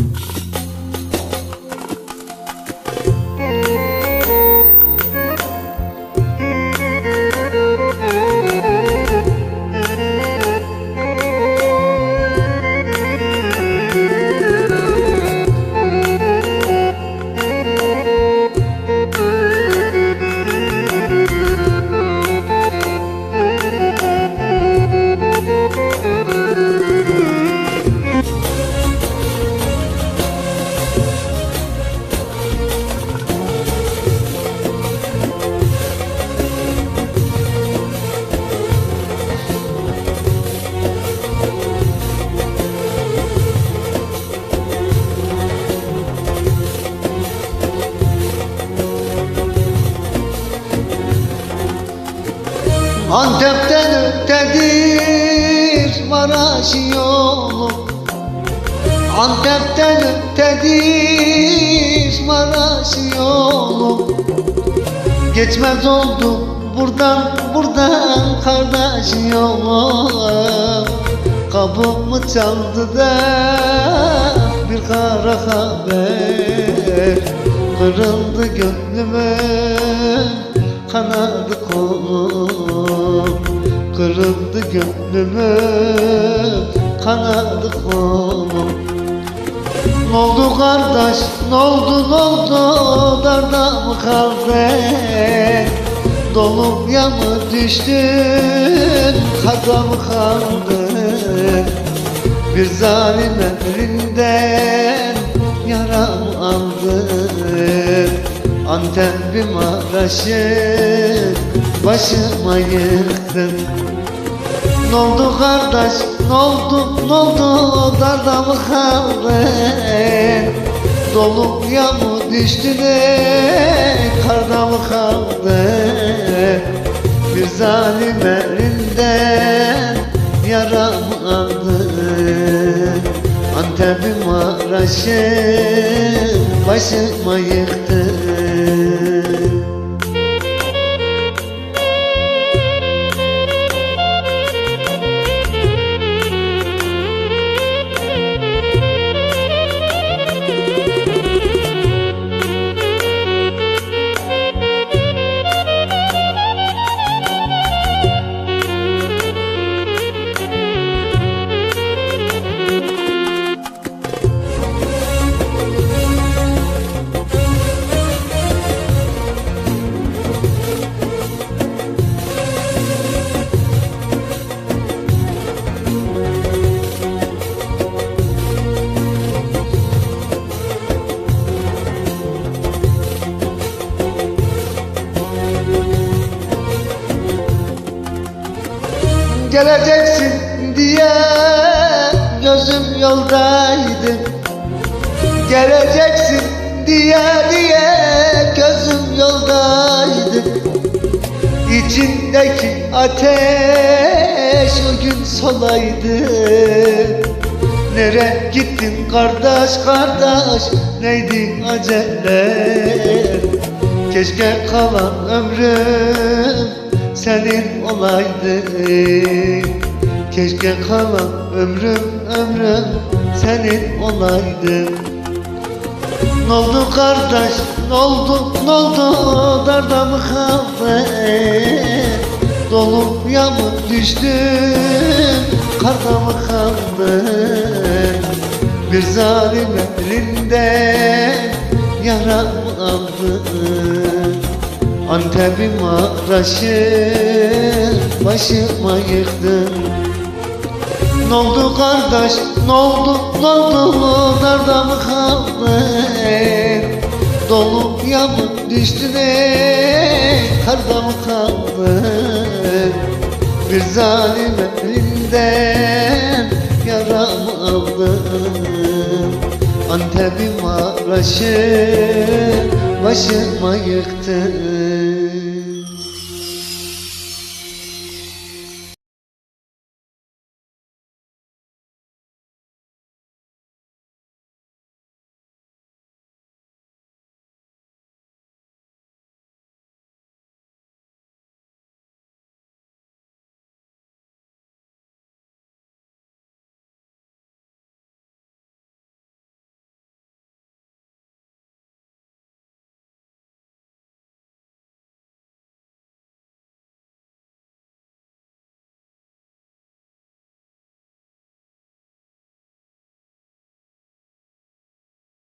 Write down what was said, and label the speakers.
Speaker 1: Thank you. Antep'ten ötedir Maraş yolu. Antep'ten ötedir Maraş yolu. Geçmez oldu buradan buradan kardeş yolu. Kapımı çaldı da bir kara haber. Kırıldı gönlümün kanadı kolum Kırıldı gönlümün kanadı kolum ne oldu kardeş, ne oldu, ne oldu, darda mı kaldın? Doluya mı düştün, karda mı kaldın? Bir zalim elinden yara mı aldın? Antep'im Maraş'ı başıma yıktın ne oldu kardeş, ne oldu, ne oldu, darda mı kaldın? Doluya mı düştün, ey, karda mı kaldın? Bir zalim elinden yara mı aldın? Antep'im Maraş'ı başıma yıktın Geleceksin diye gözüm yoldaydı. Geleceksin diye diye gözüm yoldaydı. İçindeki ateş o gün solaydı. Nere gittin kardeş kardeş? Neydi acele? Keşke kalan ömrüm senin olaydı. Keşke kalan ömrüm ömrüm senin olaydı. Ne oldu kardeş ne oldu ne oldu? Darda mı kaldın Doluya mı düştün karda mı kaldın Bir zalim elinden yara mı aldın Antep'im Maraş'ı başıma yıktın Ne oldu kardeş, ne oldu, ne oldu, nerede mı kaldın? Doluya mı düştün ey, karda mı kaldın? Bir zalim elinden yara mı aldın? Antep'im Maraş'ı başıma yıktın